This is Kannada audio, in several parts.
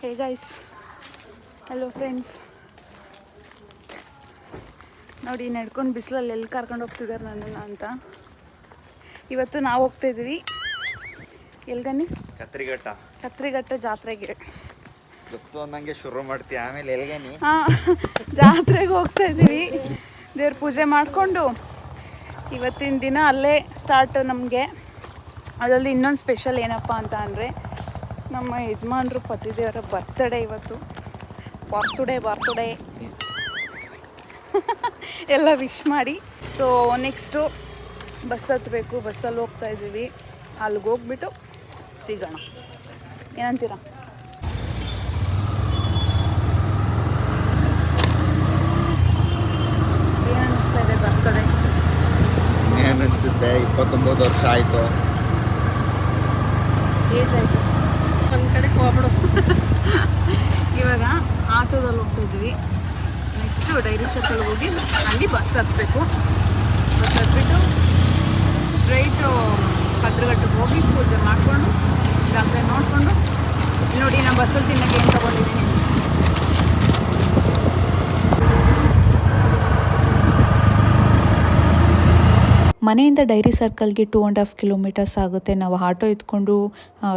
ಹೇ ಗೈಸ್ ಹಲೋ ಫ್ರೆಂಡ್ಸ್ ನೋಡಿ ನಡ್ಕೊಂಡು ಬಿಸಿಲಲ್ಲಿ ಎಲ್ಲಿ ಕರ್ಕೊಂಡು ಹೋಗ್ತಿದ್ದಾರೆ ನನ್ನನ್ನು ಅಂತ. ಇವತ್ತು ನಾವು ಹೋಗ್ತಾ ಇದ್ದೀವಿ ಎಲ್ಗನಿ ಕತ್ರಿಘಟ್ಟ. ಕತ್ರಿಘಟ್ಟ ಜಾತ್ರೆಗೆ. ಗೊತ್ತು ಅಂದಂಗೆ ಶುರು ಮಾಡ್ತೀಯ ಆಮೇಲೆ ಎಲ್ಗನಿ ಹಾಂ ಜಾತ್ರೆಗೆ ಹೋಗ್ತಾ ಇದ್ದೀವಿ ದೇವ್ರ ಪೂಜೆ ಮಾಡಿಕೊಂಡು ಇವತ್ತಿನ ದಿನ ಅಲ್ಲೇ ಸ್ಟಾರ್ಟ್ ನಮಗೆ. ಅದರಲ್ಲಿ ಇನ್ನೊಂದು ಸ್ಪೆಷಲ್ ಏನಪ್ಪ ಅಂತ ಅಂದರೆ ನಮ್ಮ ಯಜಮಾನ್ರು ಪತಿದೇವರ ಬರ್ತಡೇ ಇವತ್ತು. ಬರ್ತುಡೇ ಬರ್ತುಡೇ ಎಲ್ಲ ವಿಶ್ ಮಾಡಿ. ಸೊ ನೆಕ್ಸ್ಟು ಬಸ್ ಹತ್ತಬೇಕು ಬಸ್ಸಲ್ಲಿ ಹೋಗ್ತಾ ಇದ್ದೀವಿ. ಅಲ್ಲಿಗೆ ಹೋಗ್ಬಿಟ್ಟು ಸಿಗೋಣ. ಏನಂತೀರಾ? ಇದೆ ಬರ್ತಡೇ ಇಪ್ಪತ್ತೊಂಬತ್ತು ವರ್ಷ ಆಯಿತು. ಏಜ್ ಆಯಿತು? ಒಂದು ಕಡೆ ಹೋಗ್ಬಿಡು ಇವಾಗ ಆಟೋದಲ್ಲಿ ಹೋಗ್ತಾ ಇದ್ದೀವಿ. ನೆಕ್ಸ್ಟು ಡೈರಿ ಸರ್ಕಲ್ ಹೋಗಿ ಅಲ್ಲಿ ಬಸ್ ಹತ್ತಬೇಕು ಬಸ್ ಹತ್ಬಿಟ್ಟು ಸ್ಟ್ರೈಟು ಕದ್ರಘಟ್ಟಕ್ಕೆ ಹೋಗಿ ಪೂಜೆ ಮಾಡಿಕೊಂಡು ಜಾತ್ರೆ ನೋಡಿಕೊಂಡು ನೋಡಿ ನಾನು ಬಸ್ಸಲ್ಲಿ ತಿನ್ನಕ್ಕೆ ಏನು ತೊಗೊಂಡಿದ್ದೀನಿ ಮನೆಯಿಂದ ಡೈರಿ ಸರ್ಕಲ್ಗೆ ಟೂ ಆ್ಯಂಡ್ ಹಾಫ್ ಕಿಲೋಮೀಟರ್ಸ್ ಆಗುತ್ತೆ. ನಾವು ಆಟೋ ಎತ್ಕೊಂಡು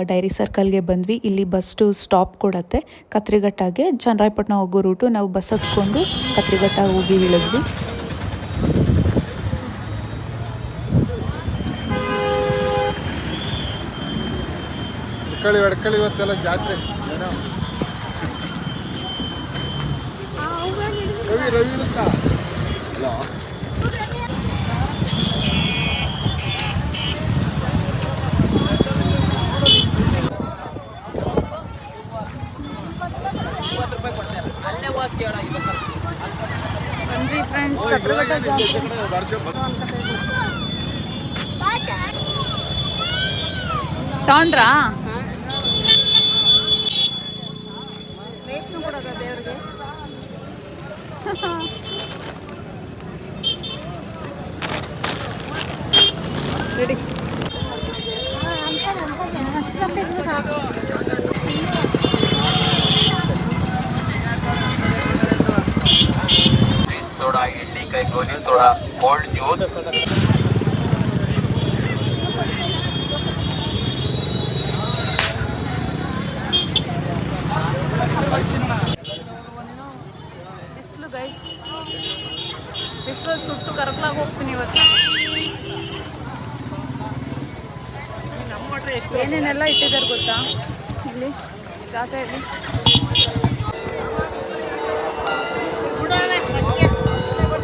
ಡೈರಿ ಸರ್ಕಲ್ಗೆ ಬಂದ್ವಿ. ಇಲ್ಲಿ ಬಸ್ಟು ಸ್ಟಾಪ್ ಕೊಡತ್ತೆ. ಕತ್ರಿಘಟ್ಟಾಗೆ ಚನ್ನರಾಯಪಟ್ಟಣ ಹೋಗೋ ರೂಟು ನಾವು ಬಸ್ ಹತ್ಕೊಂಡು ಕತ್ರಿಘಟ್ಟ ಹೋಗಿ ಇಳಿದ್ವಿ. ಇವತ್ತೆಲ್ಲ ಜಾತ್ರೆ. ರವಿ ರವಿ ರವಿ ಇರುತ್ತಾ ಹಲೋ ಬಂದ್ವಿ ಫ್ರೆಂಡ್ಸ್ ಕದ್ರಘಟ್ಟ ಜಾತ್ರೆ ತಗೊಂಡ್ರಾ ವೇಸ್ನು ಕೊಡೋದ ದೇವ್ರಿಗೆ? इडली का गोली थोड़ा कोल्ड जूस ಬಿಸಿಲು ಗೈಸ್ ಬಿಸಿಲು ಸುಟ್ಟು ಕರ್ಕಲಾಗಿ ಹೋಗ್ತೀನಿ ಇವತ್ತು ಏನೇನೆಲ್ಲ ಇಟ್ಟಿದ್ದಾರೆ ಗೊತ್ತಾ ಇಲ್ಲಿ ಜಾತ್ರೆಯಲ್ಲಿ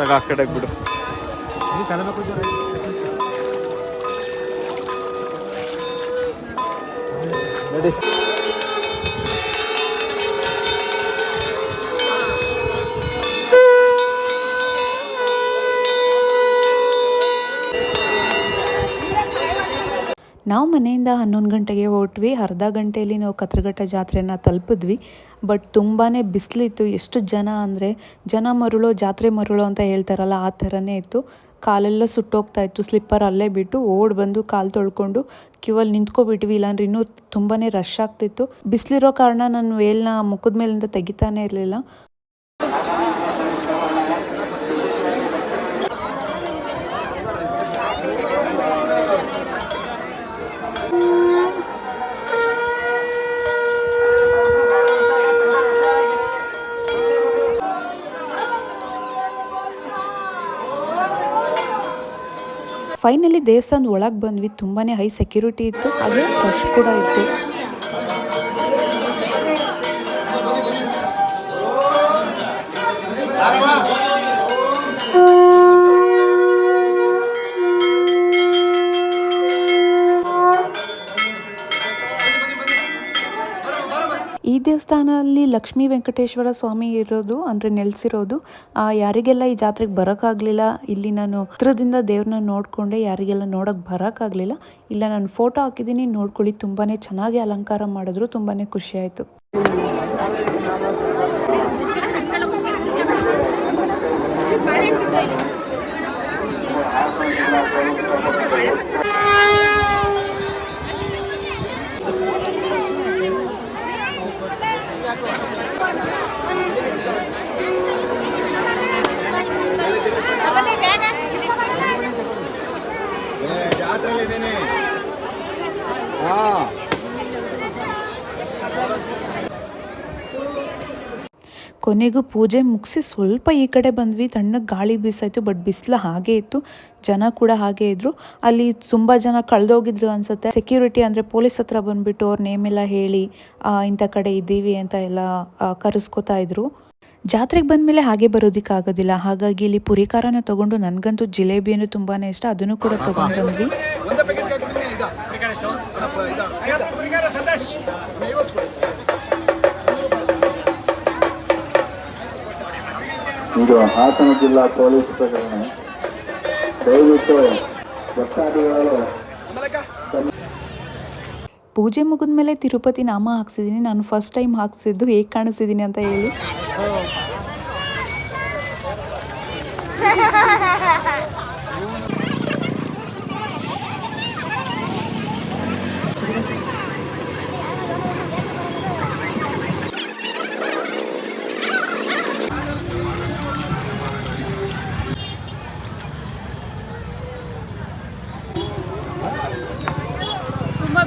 ಆ ಕಡೆ ಬಿಡು ನಡಿ ನಾವು ಮನೆಯಿಂದ ಹನ್ನೊಂದು ಗಂಟೆಗೆ ಹೊರಟ್ವಿ, ಅರ್ಧ ಗಂಟೆಯಲ್ಲಿ ನಾವು ಕತ್ರಘಟ್ಟ ಜಾತ್ರೆನ ತಲುಪಿದ್ವಿ. ಬಟ್ ತುಂಬಾ ಬಿಸಿಲಿತ್ತು, ಎಷ್ಟು ಜನ ಅಂದರೆ ಜನ ಮರುಳೋ, ಜಾತ್ರೆ ಮರುಳೋ ಅಂತ ಹೇಳ್ತಾರಲ್ಲ, ಆ ಥರನೇ ಇತ್ತು. ಕಾಲೆಲ್ಲ ಸುಟ್ಟೋಗ್ತಾ ಇತ್ತು, ಸ್ಲಿಪ್ಪರ್ ಅಲ್ಲೇ ಬಿಟ್ಟು ಓಡ್ ಬಂದು ಕಾಲು ತೊಳ್ಕೊಂಡು ಕ್ಯೂವಲ್ಲಿ ನಿಂತ್ಕೊಬಿಟ್ವಿ. ಇಲ್ಲಾಂದ್ರೆ ಇನ್ನೂ ತುಂಬಾ ರಶ್ ಆಗ್ತಿತ್ತು. ಬಿಸಿಲಿರೋ ಕಾರಣ ನಾನು ವೇಲ್ನ ಮುಖದ ಮೇಲಿಂದ ತೆಗಿತಾನೆ ಇರಲಿಲ್ಲ. ಫೈನಲಿ ದೇವಸ್ಥಾನದ ಒಳಗೆ ಬಂದ್ವಿ. ತುಂಬಾ ಹೈ ಸೆಕ್ಯೂರಿಟಿ ಇತ್ತು. ಹಾಗೆ ರಶ್ ಕೂಡ ಇತ್ತು. ದೇವಸ್ಥಾನದಲ್ಲಿ ಲಕ್ಷ್ಮೀ ವೆಂಕಟೇಶ್ವರ ಸ್ವಾಮಿ ಇರೋದು, ಅಂದರೆ ನೆಲೆಸಿರೋದು ಯಾರಿಗೆಲ್ಲ ಈ ಜಾತ್ರೆಗೆ ಬರೋಕ್ಕಾಗಲಿಲ್ಲ? ಇಲ್ಲಿ ನಾನು ಹತ್ರದಿಂದ ದೇವ್ರನ್ನ ನೋಡಿಕೊಂಡೆ, ಯಾರಿಗೆಲ್ಲ ನೋಡೋಕೆ ಬರೋಕ್ಕಾಗಲಿಲ್ಲ? ಇಲ್ಲ, ನಾನು ಫೋಟೋ ಹಾಕಿದ್ದೀನಿ, ನೋಡ್ಕೊಳ್ಳಿ. ತುಂಬಾ ಚೆನ್ನಾಗಿ ಅಲಂಕಾರ ಮಾಡಿದ್ರು ತುಂಬಾ ಖುಷಿ ಆಯಿತು. ಕೊನೆಗೂ ಪೂಜೆ ಮುಗಿಸಿ ಸ್ವಲ್ಪ ಈ ಕಡೆ ಬಂದ್ವಿ. ತಣ್ಣಗೆ ಗಾಳಿ ಬೀಸಾಯ್ತು ಬಟ್ ಬಿಸಿಲು ಹಾಗೆ ಇತ್ತು. ಜನ ಕೂಡ ಹಾಗೆ ಇದ್ರು. ಅಲ್ಲಿ ತುಂಬ ಜನ ಕಳೆದೋಗಿದ್ರು ಅನ್ಸುತ್ತೆ. ಸೆಕ್ಯೂರಿಟಿ ಅಂದರೆ ಪೊಲೀಸ್ ಹತ್ರ ಬಂದ್ಬಿಟ್ಟು ಅವ್ರ ನೇಮ್ ಎಲ್ಲ ಹೇಳಿ ಇಂಥ ಕಡೆ ಇದ್ದೀವಿ ಅಂತ ಎಲ್ಲ ಕರೆಸ್ಕೋತಾ ಇದ್ರು. ಜಾತ್ರೆಗೆ ಬಂದಮೇಲೆ ಹಾಗೆ ಬರೋದಕ್ಕಾಗೋದಿಲ್ಲ ಹಾಗಾಗಿ ಇಲ್ಲಿ ಪುರಿ ತಗೊಂಡು ತೊಗೊಂಡು ನನಗಂತೂ ಜಿಲೇಬಿಯನ್ನು ತುಂಬಾ ಇಷ್ಟ. ಅದನ್ನು ಕೂಡ ತೊಗೊಂಡು ಇದು ಹಾಸನ ಜಿಲ್ಲಾ ಪೊಲೀಸ್ ಪ್ರಕರಣ. ದಯವಿಟ್ಟು ಭಕ್ತಾದಿಗಳು ಪೂಜೆ ಮುಗಿದ್ಮೇಲೆ ತಿರುಪತಿ ನಾಮ ಹಾಕ್ಸಿದ್ದೀನಿ ನಾನು ಫಸ್ಟ್ ಟೈಮ್ ಹಾಕ್ಸಿದ್ದು ಹೇಗೆ ಕಾಣಿಸಿದ್ದೀನಿ ಅಂತ ಹೇಳಿ.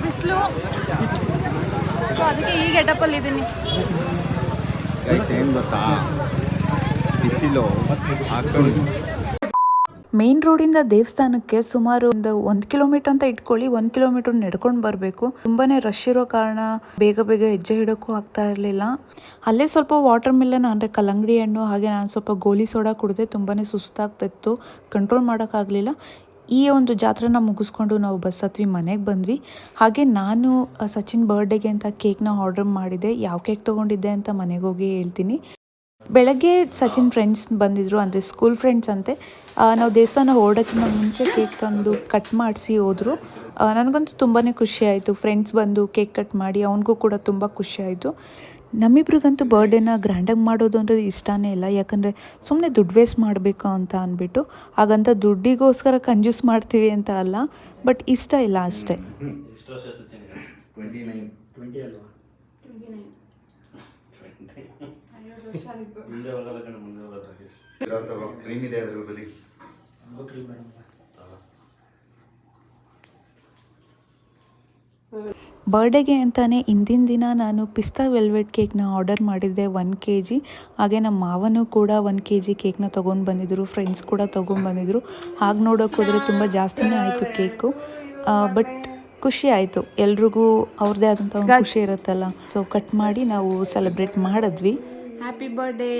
ಬಿಸಿಲು. ಸೊ ಅದಕ್ಕೆ ಈ ಗೆಟಪಲ್ಲಿ ಇದ್ದೀನಿ ಗೈಸ್ ಏನು ಗೊತ್ತಾ? ಬಿಸಿಲು ಹಾಕೊಂಡು ಮೇನ್ ರೋಡಿಂದ ದೇವಸ್ಥಾನಕ್ಕೆ ಸುಮಾರು ಒಂದು ಒಂದು ಕಿಲೋಮೀಟರ್ ಅಂತ ಇಟ್ಕೊಳ್ಳಿ ಒಂದು ಕಿಲೋಮೀಟರ್ ನಡ್ಕೊಂಡು ಬರಬೇಕು. ತುಂಬಾನೇ ರಶ್ ಇರೋ ಕಾರಣ ಬೇಗ ಬೇಗ ಹೆಜ್ಜೆ ಇಡೋಕ್ಕೂ ಆಗ್ತಾ ಇರಲಿಲ್ಲ. ಅಲ್ಲೇ ಸ್ವಲ್ಪ ವಾಟರ್ ಮಿಲನ್ ಅಂದರೆ ಕಲ್ಲಂಗಡಿ ಹಣ್ಣು ಹಾಗೆ ನಾನು ಸ್ವಲ್ಪ ಗೋಲಿ ಸೋಡಾ ಕುಡಿದೆ ತುಂಬಾನೇ ಸುಸ್ತಾಗ್ತಿತ್ತು. ಕಂಟ್ರೋಲ್ ಮಾಡೋಕ್ಕಾಗಲಿಲ್ಲ ಈ ಒಂದು ಜಾತ್ರೆನ ಮುಗಿಸ್ಕೊಂಡು ನಾವು ಬಸ್ ಹತ್ವಿ ಮನೆಗೆ ಬಂದ್ವಿ. ಹಾಗೆ ನಾನು ಸಚಿನ್ ಬರ್ಡೇಗೆ ಅಂತ ಕೇಕ್ನ ಆರ್ಡರ್ ಮಾಡಿದೆ. ಯಾವ ಕೇಕ್ ತೊಗೊಂಡಿದ್ದೆ ಅಂತ ಮನೆಗೆ ಹೋಗಿ ಹೇಳ್ತೀನಿ. ಬೆಳಗ್ಗೆ ಸಚಿನ್ ಫ್ರೆಂಡ್ಸ್ ಬಂದಿದ್ರು, ಅಂದರೆ ಸ್ಕೂಲ್ ಫ್ರೆಂಡ್ಸ್ ಅಂತೆ. ನಾವು ದೇವಸ್ಥಾನ ಓಡೋಕ್ಕಿಂತ ಮುಂಚೆ ಕೇಕ್ ತಂದು ಕಟ್ ಮಾಡಿಸಿ ಹೋದರು. ನನಗಂತೂ ತುಂಬಾ ಖುಷಿಯಾಯಿತು ಫ್ರೆಂಡ್ಸ್ ಬಂದು ಕೇಕ್ ಕಟ್ ಮಾಡಿ, ಅವನಿಗೂ ಕೂಡ ತುಂಬ ಖುಷಿಯಾಯಿತು ನಮ್ಮಿಬ್ರಿಗಂತೂ ಬರ್ಡೇನ ಗ್ರ್ಯಾಂಡಾಗಿ ಮಾಡೋದು ಅಂದರೆ ಇಷ್ಟನೇ ಇಲ್ಲ. ಯಾಕಂದರೆ ಸುಮ್ಮನೆ ದುಡ್ಡು ವೇಸ್ಟ್ ಮಾಡಬೇಕು ಅಂತ ಅಂದ್ಬಿಟ್ಟು ಹಾಗಂತ ದುಡ್ಡಿಗೋಸ್ಕರ ಕಂಜೂಸ್ ಮಾಡ್ತೀವಿ ಅಂತ ಅಲ್ಲ ಬಟ್ ಇಷ್ಟ ಇಲ್ಲ ಅಷ್ಟೇ. ಕ್ರೀಮ್ ಇದೆ ಬರ್ಡೇಗೆ ಅಂತಲೇ ಹಿಂದಿನ ದಿನ ನಾನು ಪಿಸ್ತಾ ವೆಲ್ವೆಟ್ ಕೇಕ್ನ ಆರ್ಡರ್ ಮಾಡಿದ್ದೆ ಒನ್ ಕೆ ಜಿ ಹಾಗೆ ನಮ್ಮ ಮಾವನೂ ಕೂಡ ಒನ್ ಕೆ ಜಿ ಕೇಕ್ನ ತೊಗೊಂಡು ಬಂದಿದ್ದರು ಫ್ರೆಂಡ್ಸ್ ಕೂಡ ತೊಗೊಂಡು ಬಂದಿದ್ರು. ಹಾಗೆ ನೋಡೋಕೆ ಹೋದರೆ ತುಂಬ ಜಾಸ್ತಿನೇ ಆಯಿತು ಕೇಕು. ಬಟ್ ಖುಷಿ ಆಯಿತು. ಎಲ್ರಿಗೂ ಅವ್ರದ್ದೇ ಆದಂಥ ಒಂದು ಖುಷಿ ಇರುತ್ತಲ್ಲ. ಸೊ ಕಟ್ ಮಾಡಿ ನಾವು ಸೆಲೆಬ್ರೇಟ್ ಮಾಡಿದ್ವಿ. ಹ್ಯಾಪಿ ಬರ್ಡೇ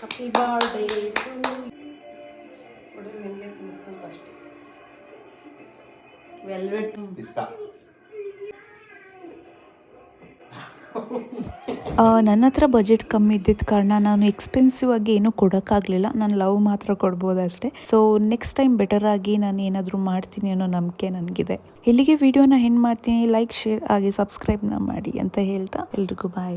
ಹ್ಯಾಪಿ ಬರ್ಡೇ ಕೊಡಿ ನಿಮಗೆ ತಿನ್ನಿಸ್ತೀನಿ ಫಸ್ಟ್ ವೆಲ್ವೆಟ್ ಪಿಸ್ತಾ. ನನ್ನ ಹತ್ರ ಬಜೆಟ್ ಕಮ್ಮಿ ಇದ್ದಿದ್ದ ಕಾರಣ ನಾನು ಎಕ್ಸ್ಪೆನ್ಸಿವ್ ಆಗಿ ಏನೂ ಕೊಡೋಕ್ಕಾಗಲಿಲ್ಲ. ನಾನು ಲವ್ ಮಾತ್ರ ಕೊಡ್ಬೋದು ಅಷ್ಟೇ. ಸೊ ನೆಕ್ಸ್ಟ್ ಟೈಮ್ ಬೆಟರ್ ಆಗಿ ನಾನು ಏನಾದರೂ ಮಾಡ್ತೀನಿ ಅನ್ನೋ ನಂಬಿಕೆ ನನಗಿದೆ. ಇಲ್ಲಿಗೆ ವಿಡಿಯೋನ ಹೆಣ್ಣು ಮಾಡ್ತೀನಿ. ಲೈಕ್ ಶೇರ್ ಆಗಿ ಸಬ್ಸ್ಕ್ರೈಬ್ನ ಮಾಡಿ ಅಂತ ಹೇಳ್ತಾ ಎಲ್ರಿಗೂ ಬಾಯ್